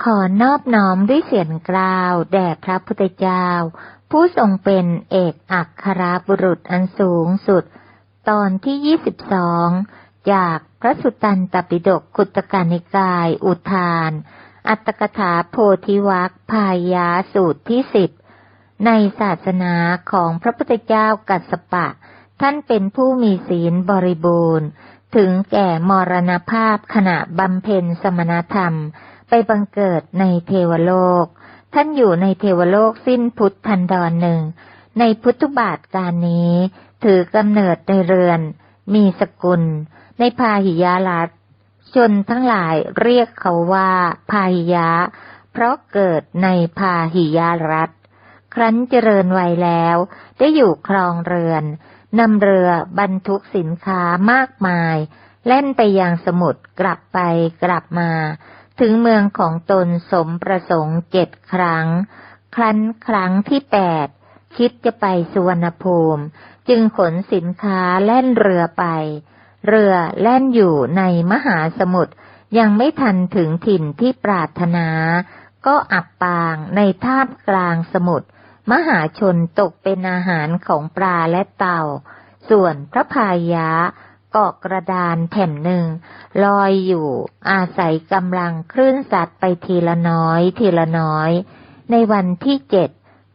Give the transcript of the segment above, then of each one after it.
ขอนอบน้อมด้วยเสียงกล่าวแด่พระพุทธเจ้า ผู้ทรงเป็นเอกอัครบุรุษอันสูงสุด ตอนที่ยี่สิบสองจากพระสุตตันตปิฎกขุตกานิกาย อุทาน อัตถกถาโพธิวัคพายาสูตรที่สิบในศาสนาของพระพุทธเจ้ากัสสปะ ท่านเป็นผู้มีศีลบริบูรณ์ ถึงแก่มรณภาพขณะบำเพ็ญสมณธรรม ไปบังเกิดในเทวโลก ท่านอยู่ในเทวโลกสิ้นพุทธันดรหนึ่ง ในพุทธบาทการนี้ ถือกำเนิดในเรือน มีสกุล ในพาหิยาลัตชนทั้งหลายเรียกเขาว่าพาหิยะ เพราะเกิดในพาหิยารัฐ ครั้นเจริญวัยแล้ว ได้อยู่ครองเรือนนำเรือบรรทุกสินค้ามากมายเล่นไปยังสมุทรกลับไปกลับมา ถึงเมืองของตนสมประสงค์เจ็ดครั้ง ครั้นครั้งที่แปดคิดจะไปสุวรรณภูมิ จึงขนสินค้าแล่นเรือไป เรือแล่นอยู่ในมหาสมุทรยังไม่ทันถึงถิ่นที่ปรารถนา ก็อับปางในท่ามกลางสมุทรมหาชนตกเป็นอาหารของปลาและเต่า ส่วนพระพายะ เกาะกระดานแผ่นหนึ่งลอยอยู่ อาศัยกำลังคลื่นสัตว์ไปทีละน้อย ทีละน้อย ในวันที่เจ็ด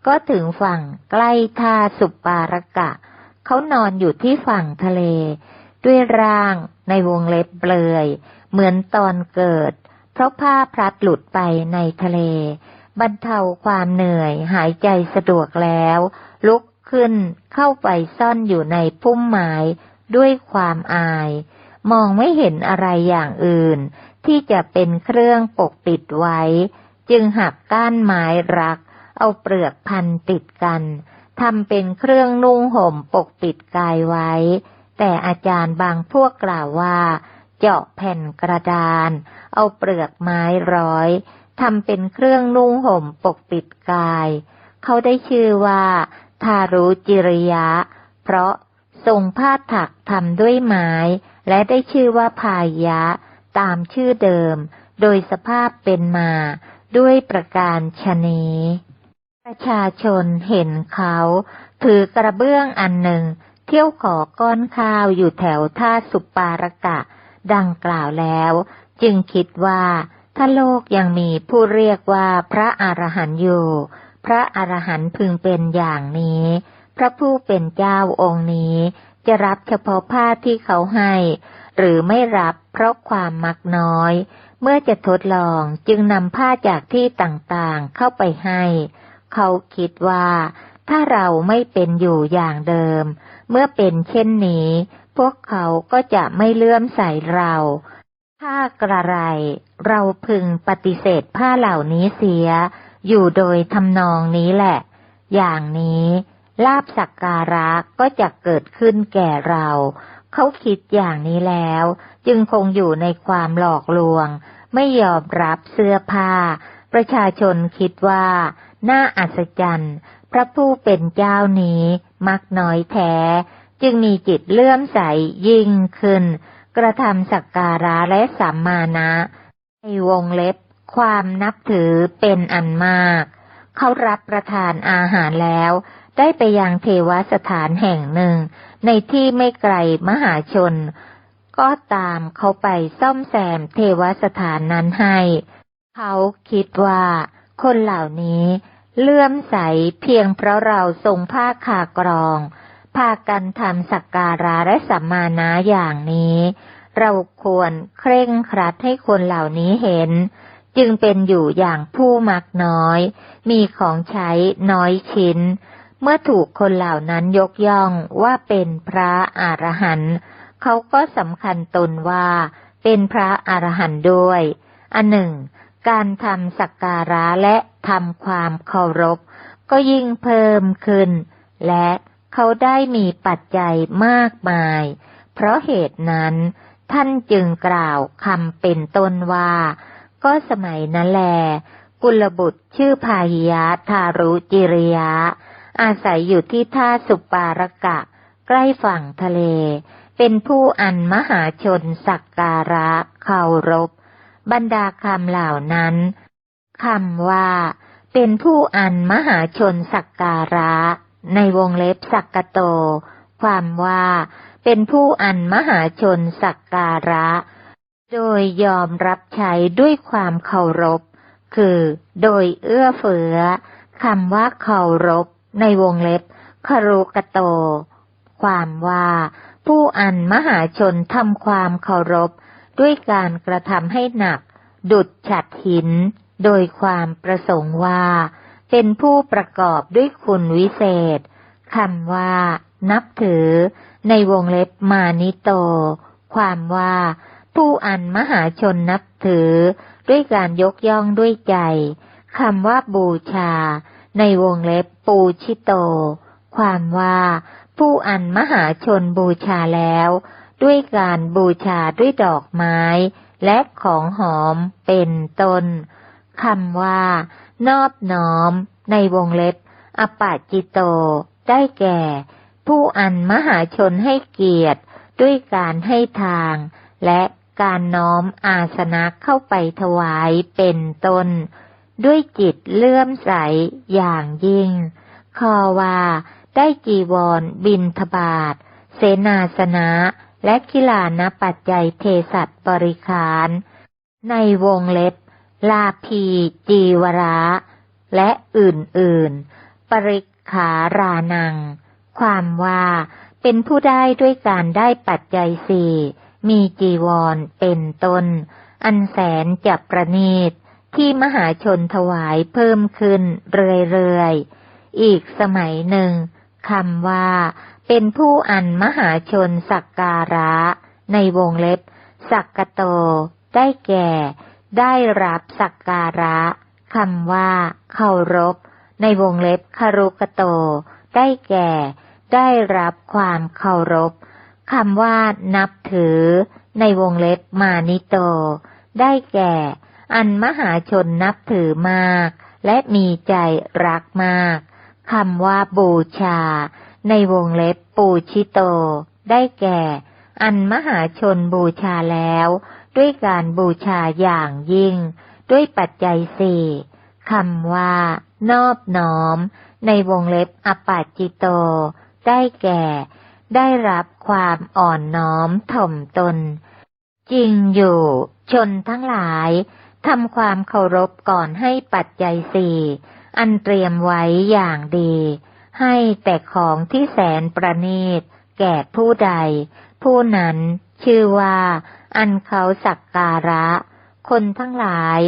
ก็ถึงฝั่งใกล้ท่าสุปปารกะ เขานอนอยู่ที่ฝั่งทะเล ด้วยร่างในวงเล็บเปลย เหมือนตอนเกิด เพราะผ้าพลัดหลุดไปในทะเล บรรเทาความเหนื่อยหายใจสะดวกแล้ว ลุกขึ้นเข้าไปซ่อนอยู่ในพุ่มไม้ ด้วยความอาย มองไม่เห็นอะไรอย่างอื่น ที่จะเป็นเครื่องปกปิดไว้ จึงหักก้านไม้รัก เอาเปลือกพันติดกันทำเป็นเครื่องนุ่งห่มปกปิดกายไว้ แต่อาจารย์บางพวกกล่าวว่า เจาะแผ่นกระดาน เอาเปลือกไม้ร้อยทำเป็นเครื่องนุ่งห่มปกปิดกาย เขาได้ชื่อว่า ทารุจิริยะ เพราะ ทรงผ้าถักทำด้วยไม้ และได้ชื่อว่าพายะ ตามชื่อเดิม โดยสภาพเป็นมา ด้วยประการชนีประชาชนเห็นเขา ถือกระเบื้องอันหนึ่ง เที่ยวขอก้อนข้าวอยู่แถวท่าสุปารกะ ดังกล่าวแล้ว จึงคิดว่า ถ้าโลกยังมีผู้เรียกว่าพระอรหันต์อยู่ พระอรหันต์พึงเป็นอย่างนี้ พระผู้เป็นเจ้าองค์นี้ จะรับเฉพาะผ้าที่เขาให้ หรือไม่รับเพราะความมักน้อย เมื่อจะทดลองจึงนำผ้าจากที่ต่างๆเข้าไปให้ เขาคิดว่า ถ้าเราไม่เป็นอยู่อย่างเดิม เมื่อเป็นเช่นนี้ พวกเขาก็จะไม่เลื่อมใสเราถ้ากระไร เราพึงปฏิเสธผ้าเหล่านี้เสีย อยู่โดยทำนองนี้แหละ อย่างนี้ ลาบสักการะก็จะเกิดขึ้นแก่เรา เขาคิดอย่างนี้แล้ว จึงคงอยู่ในความหลอกลวง ไม่ยอมรับเสื้อผ้า ประชาชนคิดว่า น่าอัศจรรย์ พระผู้เป็นเจ้านี้มักน้อยแท้ จึงมีจิตเลื่อมใสยิ่งขึ้น กระทำสักการะและสัมมานะในวงเล็บความนับถือเป็นอันมาก เขารับประทานอาหารแล้ว ได้ไปยังเทวสถานแห่งหนึ่ง ในที่ไม่ไกลมหาชน ก็ตามเขาไปซ่อมแซมเทวสถานนั้นให้ เขาคิดว่า คนเหล่านี้เลื่อมใสเพียงเพราะเราทรงผ้าขากรอง พากันทำสักการะและสัมมานาอย่างนี้ เราควรเคร่งครัดให้คนเหล่านี้เห็น จึงเป็นอยู่อย่างผู้มักน้อย มีของใช้น้อยชิ้น เมื่อถูกคนเหล่านั้นยกย่องว่าเป็นพระอรหันต์เขาก็สำคัญตนว่าเป็นพระอรหันต์ด้วย อันหนึ่ง การทำสักการะและทำความเคารพ ก็ยิ่งเพิ่มขึ้น และเขาได้มีปัจจัยมากมาย เพราะเหตุนั้น ท่านจึงกล่าวคำเป็นต้นว่า ก็สมัยนั้นแล กุลบุตรชื่อพาหิยะทารุจิริยะ อาศัยอยู่ที่ท่าสุปารกะ ใกล้ฝั่งทะเล เป็นผู้อันมหาชนสักการะเคารพ บรรดาคำเหล่านั้นคำว่า เป็นผู้อันมหาชนสักการะ ในวงเล็บสักกโต ความว่า เป็นผู้อันมหาชนสักการะ โดยยอมรับใช้ด้วยความเคารพ คือ โดยเอื้อเฟื้อคำว่าเคารพ ในวงเล็บคารุกโต ความว่า ผู้อันมหาชนทำความเคารพ ด้วยการกระทำให้หนัก ดุดฉัดหิน โดยความประสงค์ว่า เป็นผู้ประกอบด้วยคุณวิเศษคำว่า นับถือ ในวงเล็บมานิโต ความว่า ผู้อันมหาชนนับถือ ด้วยการยกย่องด้วยใจคำว่าบูชา ในวงเล็บปูชิโต ความว่า ผู้อันมหาชนบูชาแล้ว ด้วยการบูชาด้วยดอกไม้ และของหอมเป็นต้นคำว่า นอบน้อม ในวงเล็บ อปาจิโต ได้แก่ ผู้อันมหาชนให้เกียรติ ด้วยการให้ทาง และการน้อมอาสนะเข้าไปถวายเป็นต้น ด้วยจิตเลื่อมใสอย่างยิ่ง คอว่าได้จีวร บินทบาท เสนาสนะ และกิลานปัจจัยเทสัตบริคาร ในวงเล็บ ลาพีจีวระ และอื่นๆ ปริขารานัง ความว่าเป็นผู้ได้ด้วยการได้ปัจจัยสี่ มีจีวรเป็นต้น อันแสนจับประณีต ที่มหาชนถวายเพิ่มขึ้นเรื่อยๆ อีกสมัยหนึ่งคำว่า เป็นผู้อันมหาชนสักการะ ในวงเล็บ สักกโต ได้แก่ ได้รับสักการะคำว่าเคารพ ในวงเล็บคารุกโต ได้แก่ ได้รับความเคารพคำว่า นับถือ ในวงเล็บมานิโต ได้แก่ อันมหาชนนับถือมาก และมีใจรักมากคำว่าบูชา ในวงเล็บปูชิโต ได้แก่ อันมหาชนบูชาแล้ว ด้วยการบูชาอย่างยิ่ง ด้วยปัจจัยสี่คำว่า นอบน้อม ในวงเล็บอปาจิโต ได้แก่ ได้รับความอ่อนน้อมถ่อมตน จริงอยู่ ชนทั้งหลาย ทำความเคารพก่อนให้ปัจจัยสี่อันเตรียมไว้อย่างดี ให้แต่ของที่แสนประณีต แก่ผู้ใด ผู้นั้นชื่อว่า อันเขาสักการะ คนทั้งหลาย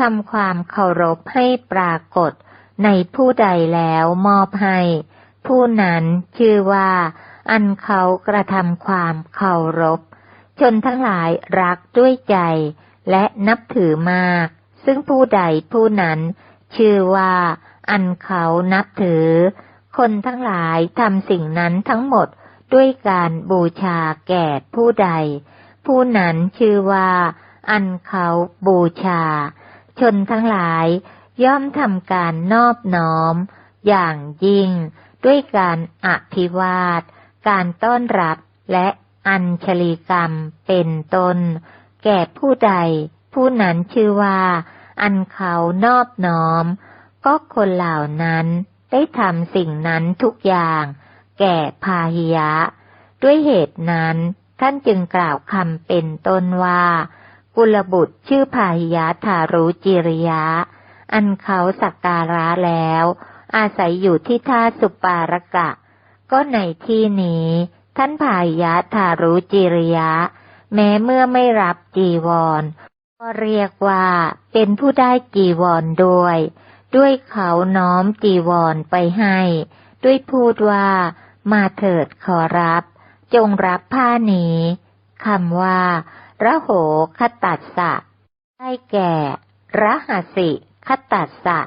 ทำความเคารพให้ปรากฏ ในผู้ใดแล้วมอบให้ ผู้นั้นชื่อว่า อันเขากระทำความเคารพ ชนทั้งหลายรักด้วยใจ และนับถือมาก ซึ่งผู้ใดผู้นั้น ชื่อว่า อันเขานับถือ คนทั้งหลายทำสิ่งนั้นทั้งหมดด้วยการบูชาแก่ผู้ใด ผู้นั้นชื่อว่า อันเขาบูชา ชนทั้งหลายย่อมทำการนอบน้อม อย่างยิ่ง ด้วยการอภิวาท การต้อนรับและอัญชลีกรรมเป็นต้น แก่ผู้ใด ผู้นั้นชื่อว่า อันเขานอบน้อม ก็คนเหล่านั้นได้ทำสิ่งนั้นทุกอย่าง แก่พาหิยะ ด้วยเหตุนั้นท่านจึงกล่าวคำเป็นต้นว่า กุลบุตรชื่อพาหิยะทารุจิริยะ อันเขาสักการะแล้ว อาศัยอยู่ที่ท่าสุปารกะ ก็ในที่นี้ ท่านพาหิยะทารุจิริยะ แม้เมื่อไม่รับจีวร ก็เรียกว่าเป็นผู้ได้จีวรด้วย ด้วยเขาน้อมจีวรไปให้ ด้วยพูดว่ามาเถิดขอรับ จงรับผ้านี้คำว่า ระโหคตัสสะ ได้แก่รหัสิคตัสสะ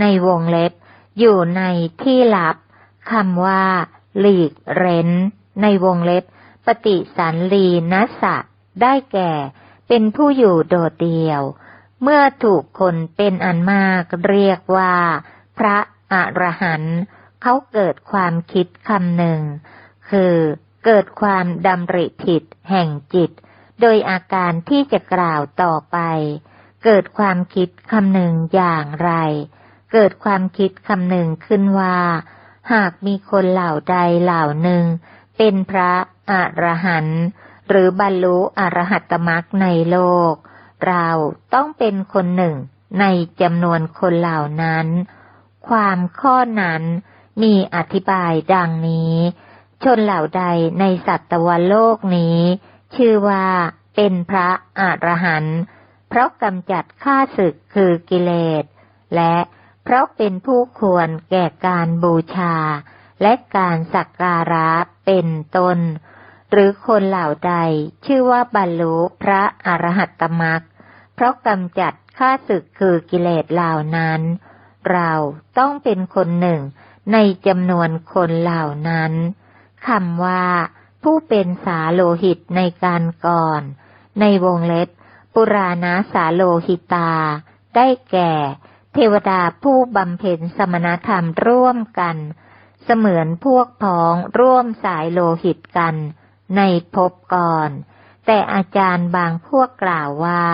ในวงเล็บ อยู่ในที่ลับคำว่า หลีกเร้น ในวงเล็บ ปฏิสันลีนัสสะ ได้แก่ เป็นผู้อยู่โดดเดี่ยว เมื่อถูกคนเป็นอันมากเรียกว่า พระอรหันต์เขาเกิดความคิดคำหนึ่ง คือเกิดความดำริผิดแห่งจิต โดยอาการที่จะกล่าวต่อไป เกิดความคิดคำหนึ่งอย่างไร เกิดความคิดคำหนึ่งขึ้นว่า หากมีคนเหล่าใดเหล่าหนึ่ง เป็นพระ อรหันต์หรือบรรลุอรหัตมรักในโลก เราต้องเป็นคนหนึ่งในจำนวนคนเหล่านั้น ความข้อนั้นมีอธิบายดังนี้ ชนเหล่าใดในสัตวโลกนี้ ชื่อว่าเป็นพระอรหันต์เพราะกำจัดข้าศึกคือกิเลส และเพราะเป็นผู้ควรแก่การบูชา และการสักการะเป็นต้น หรือคนเหล่าใดชื่อว่าบรรลุพระอรหัตตมรักเพราะกำจัดข้าศึกคือกิเลสเหล่านั้น เราต้องเป็นคนหนึ่งในจำนวนคนเหล่านั้นคำว่า ผู้เป็นสาโลหิตในการก่อน ในวงเล็บ ปุราณาสาโลหิตา ได้แก่ เทวดาผู้บำเพ็ญสมณธรรมร่วมกัน เสมือนพวกพ้องร่วมสายโลหิตกัน ในภพก่อน แต่อาจารย์บางพวกกล่าวว่า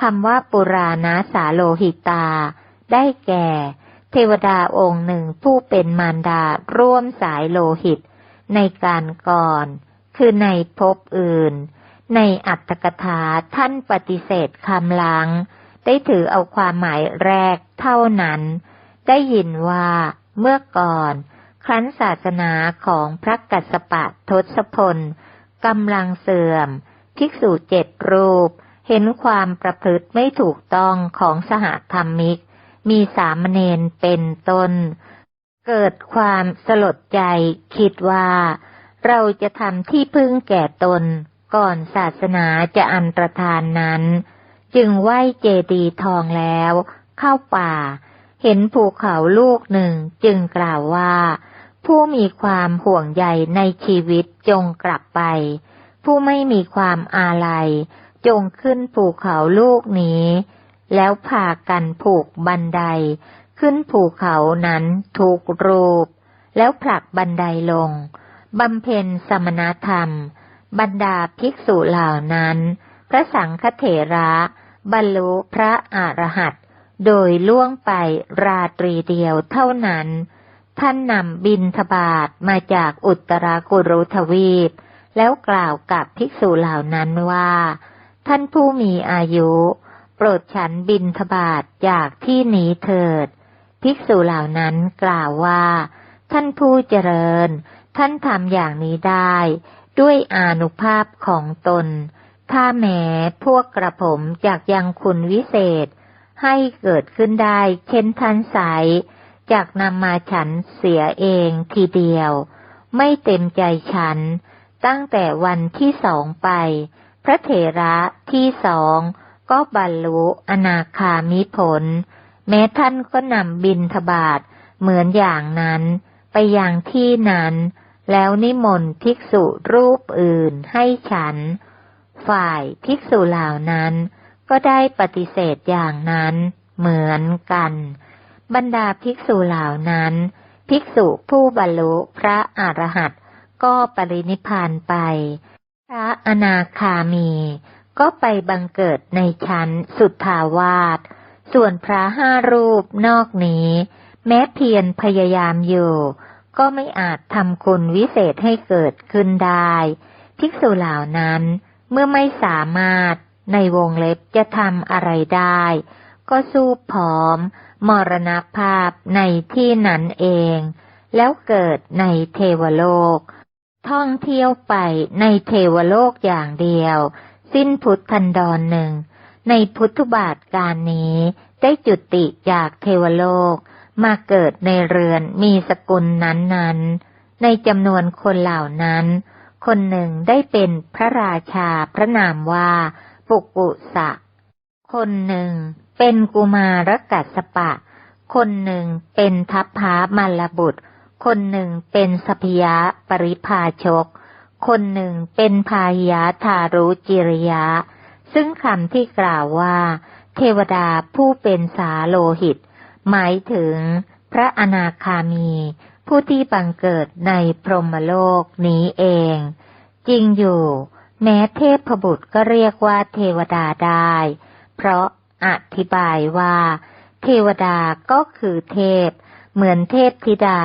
คำว่าปุราณาสาโลหิตา ได้แก่ เทวดาองค์หนึ่งผู้เป็นมารดาร่วมสายโลหิต ในการก่อน คือในภพอื่น ในอัตถกถาท่านปฏิเสธคำลัง ได้ถือเอาความหมายแรกเท่านั้น ได้ยินว่าเมื่อก่อน ครั้นศาสนาของพระกัสสปะทศพล กำลังเสื่อม ภิกษุเจ็ดรูป เห็นความประพฤติไม่ถูกต้องของสหธรรมิก มีสามเณรเป็นต้น เกิดความสลดใจคิดว่า เราจะทำที่พึ่งแก่ตน ก่อนศาสนาจะอันตรธานนั้น จึงไหว้เจดีทองแล้ว เข้าป่า เห็นภูเขาลูกหนึ่งจึงกล่าวว่า ผู้มีความห่วงใยในชีวิตจงกลับไป ผู้ไม่มีความอาลัย จงขึ้นภูเขาลูกนี้ แล้วพากันผูกบันได ขึ้นภูเขานั้นถูกรูป แล้วผลักบันไดลงบำเพ็ญสมณธรรม บรรดาภิกษุเหล่านั้น พระสังฆเถระ บรรลุพระอรหันต์โดยล่วงไปราตรีเดียวเท่านั้น ท่านนำบินทบาทมาจากอุตรากุรุทวีป แล้วกล่าวกับภิกษุเหล่านั้นว่า ท่านผู้มีอายุ โปรดฉันบินทบาทจากที่นี้เถิด ภิกษุเหล่านั้นกล่าวว่า ท่านผู้เจริญ ท่านทำอย่างนี้ได้ ด้วยอานุภาพของตน ถ้าแม้พวกกระผมจากยังคุณวิเศษ ให้เกิดขึ้นได้เช่นท่านสาย จากนำมาฉันเสียเองทีเดียว ไม่เต็มใจฉัน ตั้งแต่วันที่สองไป พระเถระที่สองก็บรรลุอนาคามิผล แม้ท่านก็นำบินทบาทเหมือนอย่างนั้น ไปยังที่นั้น แล้วนิมนต์ภิกษุรูปอื่นให้ฉัน ฝ่ายภิกษุเหล่านั้นก็ได้ปฏิเสธอย่างนั้นเหมือนกัน บรรดาภิกษุเหล่านั้น ภิกษุผู้บรรลุพระอรหันต์ก็ปรินิพานไป พระอนาคามี ก็ไปบังเกิดในชั้นสุทธาวาส ส่วนพระห้ารูปนอกนี้ แม้เพียรพยายามอยู่ ก็ไม่อาจทำคุณวิเศษให้เกิดขึ้นได้ ภิกษุเหล่านั้นเมื่อไม่สามารถในวงเล็บจะทำอะไรได้ ก็สู้ผอม มรณภาพในที่นั้นเอง แล้วเกิดในเทวโลก ท่องเที่ยวไปในเทวโลกอย่างเดียว สิ้นพุทธันดรหนึ่ง ในพุทธบาทการนี้ได้จุติจากเทวโลกมาเกิดในเรือนมีสกุลนั้นๆ ในจำนวนคนเหล่านั้น คนหนึ่งได้เป็นพระราชาพระนามว่าปุกุสะ คนหนึ่งเป็นกุมารกัสปะ คนหนึ่งเป็นทัพพามัลบุตร คนหนึ่งเป็นสพยะปริพาชก คนหนึ่งเป็นพาหิยะทารุจิริยะ ซึ่งคำที่กล่าวว่า เทวดาผู้เป็นสาโลหิต หมายถึงพระอนาคามี ผู้ที่บังเกิดในพรหมโลกนี้เอง จริงอยู่ แม้เทพบุตรก็เรียกว่าเทวดาได้ เพราะอธิบายว่า เทวดาก็คือเทพ เหมือนเทพธิดา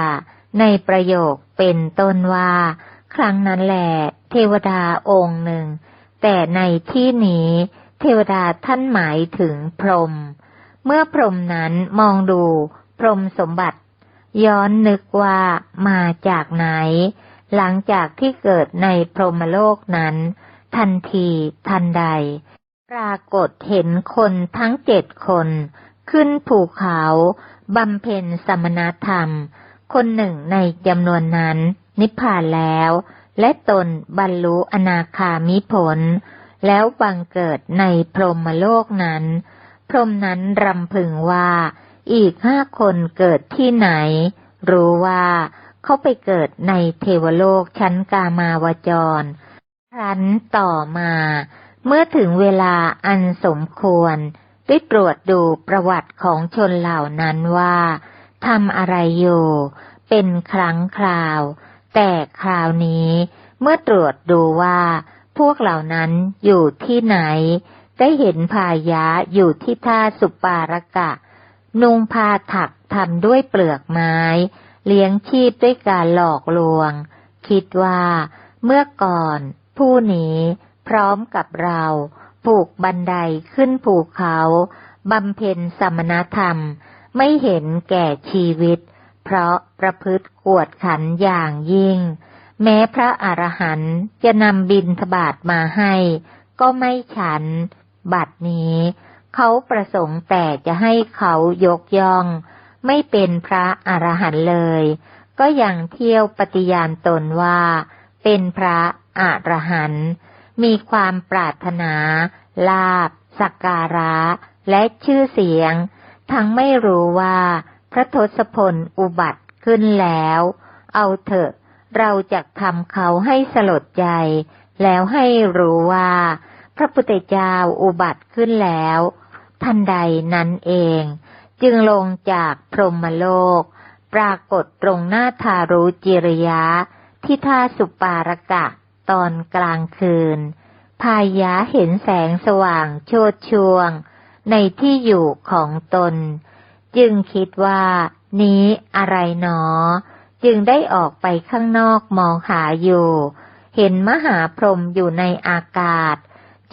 ในประโยคเป็นต้นว่า ครั้งนั้นแหละเทวดาองค์หนึ่ง แต่ในที่นี้ เทวดาท่านหมายถึงพรหมเมื่อพรหมนั้นมองดูพรหมสมบัติ ย้อนนึกว่ามาจากไหน หลังจากที่เกิดในพรหมโลกนั้น ทันทีทันใด ปรากฏเห็นคนทั้งเจ็ดคน ขึ้นภูเขาบำเพ็ญสมณธรรม คนหนึ่งในจำนวนนั้น นิพพานแล้ว และตนบรรลุอนาคามิผล แล้วบังเกิดในพรหมโลกนั้น พรหมนั้นรำพึงว่า อีกห้าคนเกิดที่ไหน รู้ว่าเขาไปเกิดในเทวโลกชั้นกามาวจร ครั้นต่อมา เมื่อถึงเวลาอันสมควร ได้ตรวจดูประวัติของชนเหล่านั้นว่าทำอะไรอยู่ เป็นครั้งคราว แต่คราวนี้เมื่อตรวจดูว่าพวกเหล่านั้นอยู่ที่ไหน ได้เห็นพายะอยู่ที่ท่าสุปารกะ นุงพาถักทำด้วยเปลือกไม้ เลี้ยงชีพด้วยการหลอกลวง คิดว่าเมื่อก่อนผู้นี้ พร้อมกับเราผูกบันไดขึ้นภูเขาบำเพ็ญสมณธรรม ไม่เห็นแก่ชีวิต เพราะประพฤติกวดขันอย่างยิ่ง แม้พระอรหันต์จะนำบินทบาทมาให้ ก็ไม่ฉัน บัดนี้ เขาประสงค์แต่จะให้เขายกย่อง ไม่เป็นพระอรหันต์เลย ก็ยังเที่ยวปฏิญาณตนว่า เป็นพระอรหันต์ มีความปรารถนา ลาบสักการะ และชื่อเสียง ทั้งไม่รู้ว่า พระทศพลอุบัติขึ้นแล้ว เอาเถอะ เราจะทำเขาให้สลดใจ แล้วให้รู้ว่า พระพุทธเจ้าอุบัติขึ้นแล้วทันใดนั้นเอง จึงลงจากพรหมโลก ปรากฏตรงหน้าทารุจิริยะ ที่ท่าสุปารกะ ตอนกลางคืน พายะเห็นแสงสว่างโชดช่วง ในที่อยู่ของตน จึงคิดว่า นี้อะไรหนอ จึงได้ออกไปข้างนอกมองหาอยู่ เห็นมหาพรหมอยู่ในอากาศ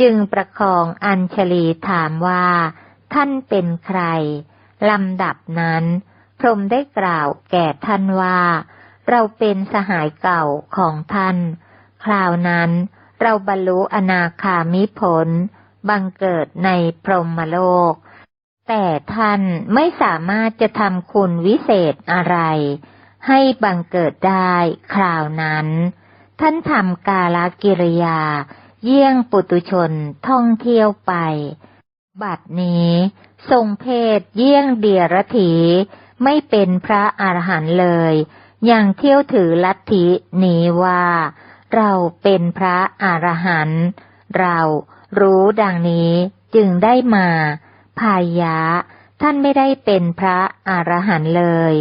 จึงประคองอัญชลีถามว่า ท่านเป็นใครลำดับนั้น พรมได้กล่าวแก่ท่านว่าเราเป็นสหายเก่าของท่าน คราวนั้น เราบรรลุอนาคามิผล บังเกิดในพรหมโลก แต่ท่านไม่สามารถจะทำคุณวิเศษอะไร ให้บังเกิดได้คราวนั้น ท่านทำกาลกิริยา เยี่ยงปุตุชนท่องเที่ยวไป บัดนี้ทรงเพศเยี่ยงเดียรถีไม่เป็นพระอรหันต์เลย ยังเที่ยวถือลัทธินี้ว่า เราเป็นพระอรหันต์เรารู้ดังนี้จึงได้มาพายะ ท่านไม่ได้เป็นพระอรหันต์เลย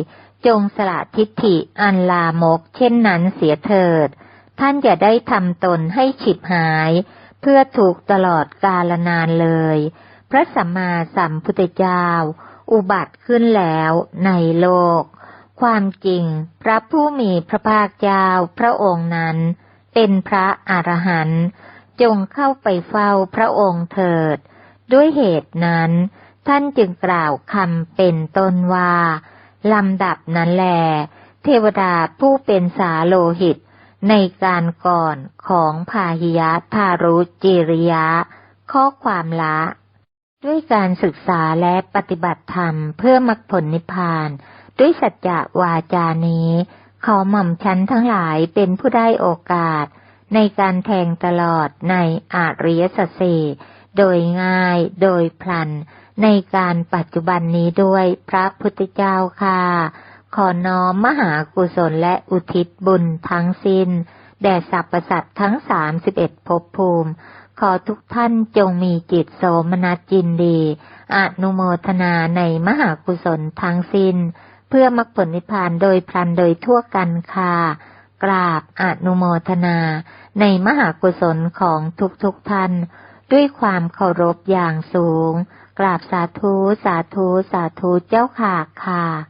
จงสละทิฏฐิอันลามกเช่นนั้นเสียเถิด ท่านอย่าได้ทำตนให้ฉิบหาย เพื่อถูกตลอดกาลนานเลย พระสัมมาสัมพุทธเจ้า อุบัติขึ้นแล้วในโลก ความจริงพระผู้มีพระภาคเจ้าพระองค์นั้น เป็นพระอรหันต์จงเข้าไปเฝ้าพระองค์เถิด ด้วยเหตุนั้น ท่านจึงกล่าวคำเป็นต้นว่าลำดับนั้นแล เทวดาผู้เป็นสาโลหิต ในการก่อนของพาหิยะทารุจิริยะ ข้อความละ ด้วยการศึกษาและปฏิบัติธรรมเพื่อมรรคผลนิพพาน ด้วยสัจจะวาจานี้ ขอหม่อมชันทั้งหลายเป็นผู้ได้โอกาส ในการแทงตลอดในอาริยสัจสีโดยง่ายโดยพลัน ในการปัจจุบันนี้ด้วยพระพุทธเจ้าค่ะ ขอน้อมมหากุศลและอุทิศบุญทั้งสิ้น แด่สรรพสัตว์ทั้งสามสิบเอ็ดภพภูมิ ขอทุกท่านจงมีจิตโสมนัสจินดีอนุโมทนาในมหากุศลทั้งสิ้น เพื่อมรรคผลนิพพานโดยพลันโดยทั่วกันค่ะกราบอนุโมทนา ในมหากุศลของทุกทุกท่าน ด้วยความเคารพอย่างสูง กราบสาธุ สาธุ สาธุเจ้าค่ะค่ะ